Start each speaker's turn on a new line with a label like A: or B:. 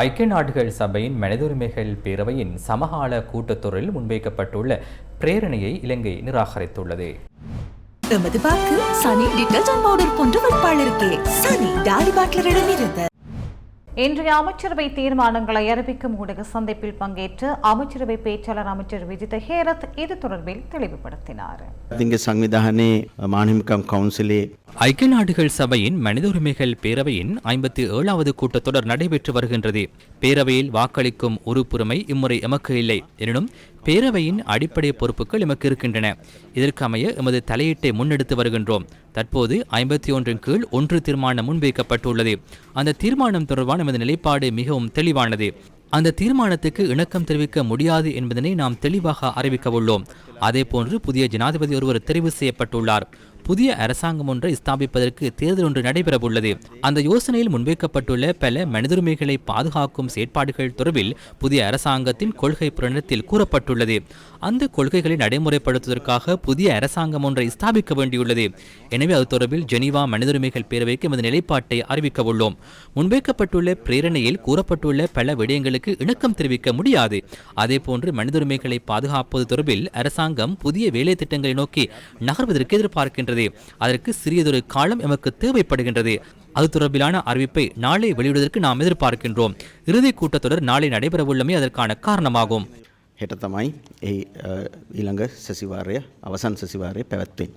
A: ஐக்கிய நாடுகள் சபையின் மனிதுரிமைகள் பேரவையின் சமகால கூட்டத்தொடரில் முன்வைக்கப்பட்டுள்ள பிரேரணையை இலங்கை நிராகரித்துள்ளது.
B: எமது பாக்கு சனி டிட்டர்ஜென்ட் பவுடர் போன்ற வேட்பாளருக்கே சனி டாலி பாட்லரிடம் இருந்த
C: இன்றைய அமைச்சரவை தீர்மானங்களை அறிவிக்கும் ஊடக சந்திப்பில் பங்கேற்று அமைச்சரவை பேச்சாளர் அமைச்சர் விஜித ஹேரத் இது தொடர்பில் தெளிவுபடுத்தினார்.
A: ஐக்கிய நாடுகள் சபையின் மனித உரிமைகள் பேரவையின் ஐம்பத்தி ஏழாவது கூட்டத்தொடர் நடைபெற்று வருகின்றது. பேரவையில் வாக்களிக்கும் உறுப்புரிமை இம்முறை எமக்கு இல்லை. எனினும் பேரவையின் அடிப்படை பொறுப்புகள் எமக்கு இருக்கின்றன. இதற்கமைய எமது தலையீட்டை முன்னெடுத்து வருகின்றோம். தற்போது ஐம்பத்தி ஒன்றின் கீழ் ஒன்று தீர்மானம் முன்வைக்கப்பட்டுள்ளது. அந்த தீர்மானம் தொடர்பான எமது நிலைப்பாடு மிகவும் தெளிவானது. அந்த தீர்மானத்துக்கு இணக்கம் தெரிவிக்க முடியாது என்பதனை நாம் தெளிவாக அறிவிக்க உள்ளோம். அதேபோன்று புதிய ஜனாதிபதி ஒருவர் தெரிவு செய்யப்பட்டுள்ளார். புதிய அரசாங்கம் ஒன்றை ஸ்தாபிப்பதற்கு தேர்தல் ஒன்று நடைபெறவுள்ளது. அந்த யோசனையில் முன்வைக்கப்பட்டுள்ள பல மனிதுரிமைகளை பாதுகாக்கும் செயற்பாடுகள் தொடர்பில் புதிய அரசாங்கத்தின் கொள்கை புரணத்தில் கூறப்பட்டுள்ளது. அந்த கொள்கைகளை நடைமுறைப்படுத்துவதற்காக புதிய அரசாங்கம் ஒன்றை ஸ்தாபிக்க வேண்டியுள்ளது. எனவே அது தொடர்பில் ஜெனீவா மனிதுரிமைகள் பேரவைக்கு எமது நிலைப்பாட்டை அறிவிக்க உள்ளோம் முன்வைக்கப்பட்டுள்ள பிரேரணையில் கூறப்பட்டுள்ள பல விடயங்களுக்கு இணக்கம் தெரிவிக்க முடியாது. அதேபோன்று மனிதுரிமைகளை பாதுகாப்பது தொடர்பில் அரசாங்கம் புதிய வேலை திட்டங்களை நோக்கி நகர்வதற்கு எதிர்பார்க்கின்றது. அதற்கு சிறியதொரு காலம் எமக்கு தேவைப்படுகின்றது அது தொடர்பிலான அறிவிப்பை நாளை வெளியிடுவதற்கு நாம் எதிர்பார்க்கின்றோம் இறுதிக் கூட்டத்தொடர் நாளை நடைபெறவுள்ளமை அதற்கான காரணமாகும்
D: හෙට තමයි එහි ඊළඟ සැසිවාරය අවසන් සැසිවාරය පැවැත්වෙන්.